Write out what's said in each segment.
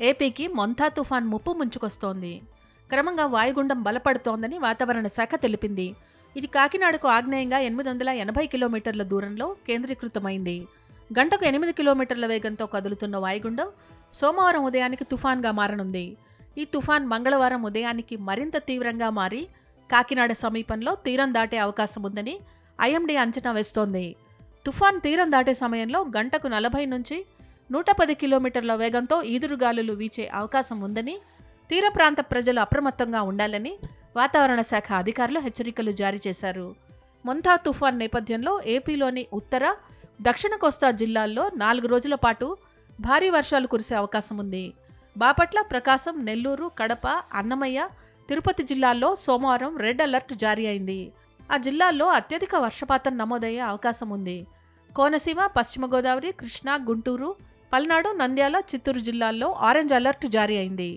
ఏపీకి మొంతా తుఫాన్ ముప్పు ముంచుకొస్తోంది. క్రమంగా వాయుగుండం బలపడుతోందని వాతావరణ శాఖ తెలిపింది. ఇది కాకినాడకు ఆగ్నేయంగా ఎనిమిది వందల ఎనభై కిలోమీటర్ల దూరంలో కేంద్రీకృతమైంది. గంటకు ఎనిమిది కిలోమీటర్ల వేగంతో కదులుతున్న వాయుగుండం సోమవారం ఉదయానికి తుఫాన్గా మారనుంది. ఈ తుఫాన్ మంగళవారం ఉదయానికి మరింత తీవ్రంగా మారి కాకినాడ సమీపంలో తీరం దాటే అవకాశం ఉందని ఐఎండీ అంచనా వేస్తోంది. తుఫాన్ తీరం దాటే సమయంలో గంటకు నలభై నుంచి నూట పది కిలోమీటర్ల వేగంతో ఈదురుగాలులు వీచే అవకాశం ఉందని తీర ప్రాంత ప్రజలు అప్రమత్తంగా ఉండాలని వాతావరణ శాఖ అధికారులు హెచ్చరికలు జారీ చేశారు. మొంతా తుఫాన్ నేపథ్యంలో ఏపీలోని ఉత్తర దక్షిణ కోస్తా జిల్లాల్లో నాలుగు రోజుల పాటు భారీ వర్షాలు కురిసే అవకాశం ఉంది. బాపట్ల ప్రకాశం నెల్లూరు కడప అన్నమయ్య తిరుపతి జిల్లాల్లో సోమవారం రెడ్ అలర్ట్ జారీ అయింది. ఆ జిల్లాల్లో అత్యధిక వర్షపాతం నమోదయ్యే అవకాశం ఉంది. కోనసీమ పశ్చిమ గోదావరి కృష్ణా గుంటూరు పల్నాడు నంద్యాల చిత్తూరు జిల్లాల్లో ఆరెంజ్ అలర్ట్ జారీ అయింది.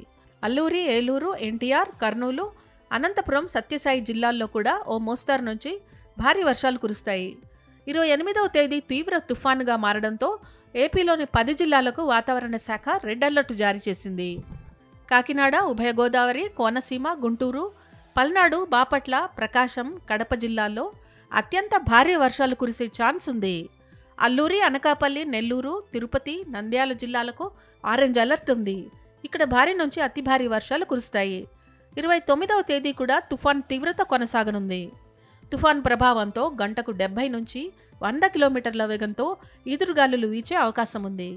అల్లూరి ఏలూరు ఎన్టీఆర్ కర్నూలు అనంతపురం సత్యసాయి జిల్లాల్లో కూడా ఓ మోస్తారు నుంచి భారీ వర్షాలు కురుస్తాయి. ఇరవై ఎనిమిదవ తేదీ తీవ్ర తుఫానుగా మారడంతో ఏపీలోని పది జిల్లాలకు వాతావరణ శాఖ రెడ్ అలర్ట్ జారీ చేసింది. కాకినాడ ఉభయ గోదావరి కోనసీమ గుంటూరు పల్నాడు బాపట్ల ప్రకాశం కడప జిల్లాల్లో అత్యంత భారీ వర్షాలు కురిసే ఛాన్స్ ఉంది. అల్లూరి అనకాపల్లి నెల్లూరు తిరుపతి నంద్యాల జిల్లాలకు ఆరెంజ్ అలర్ట్ ఉంది. ఇక్కడ భారీ నుంచి అతి భారీ వర్షాలు కురుస్తాయి. ఇరవై తొమ్మిదవ తేదీ కూడా తుఫాన్ తీవ్రత కొనసాగనుంది. తుఫాన్ ప్రభావంతో గంటకు డెబ్బై నుంచి వంద కిలోమీటర్ల వేగంతో ఈదురుగాలులు వీచే అవకాశం ఉంది.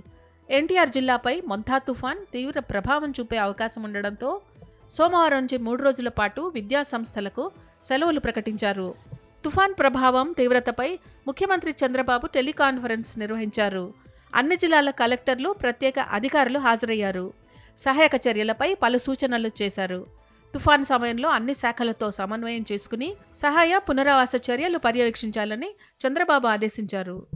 ఎన్టీఆర్ జిల్లాపై మొంతా తుఫాన్ తీవ్ర ప్రభావం చూపే అవకాశం ఉండడంతో సోమవారం నుంచి మూడు రోజుల పాటు విద్యాసంస్థలకు సెలవులు ప్రకటించారు. తుఫాన్ ప్రభావం తీవ్రతపై ముఖ్యమంత్రి చంద్రబాబు టెలికాన్ఫరెన్స్ నిర్వహించారు. అన్ని జిల్లాల కలెక్టర్లు ప్రత్యేక అధికారులు హాజరయ్యారు. సహాయక చర్యలపై పలు సూచనలు చేశారు. తుఫాన్ సమయంలో అన్ని శాఖలతో సమన్వయం చేసుకుని సహాయ పునరావాస చర్యలు పర్యవేక్షించాలని చంద్రబాబు ఆదేశించారు.